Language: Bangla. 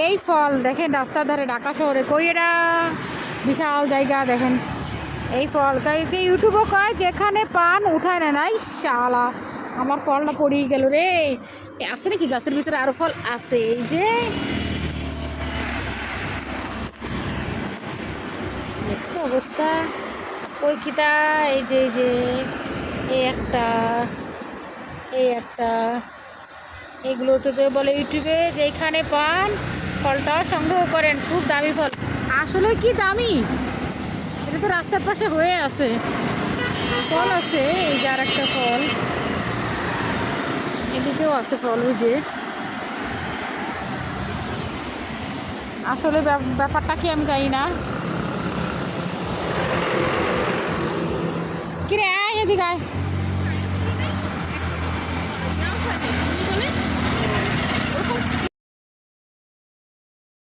এই ফল, দেখেন রাস্তার ধারে ঢাকা শহরে। কই এটা বিশাল জায়গা, দেখেন। এই ফল কাইতে ইউটিউবও কয়, যেখানে পান উঠায় না, নাই শালা। আমার ফলটা পড়িয়ে গেল রে। আছে নাকি গাছের ভিতরে আরও ফল? আছে, এই যে। অবস্থা? ওই কিটা এই যে এই যে। এই একটা এই একটা। এগুলো তো বলে ইউটিউবে, যেখানে পান ফলটা সংগ্রহ করেন, খুব দামি ফল। আসলে কি দামি? এটা তো রাস্তার পাশে হয়ে আছে। ফল আছে, এই যে আর একটা ফল। এদিকেও আছে ফল যে। আসলে ব্যাপ- ব্যাপারটা কি আমি জানি না। কিরে এদিকে আয়।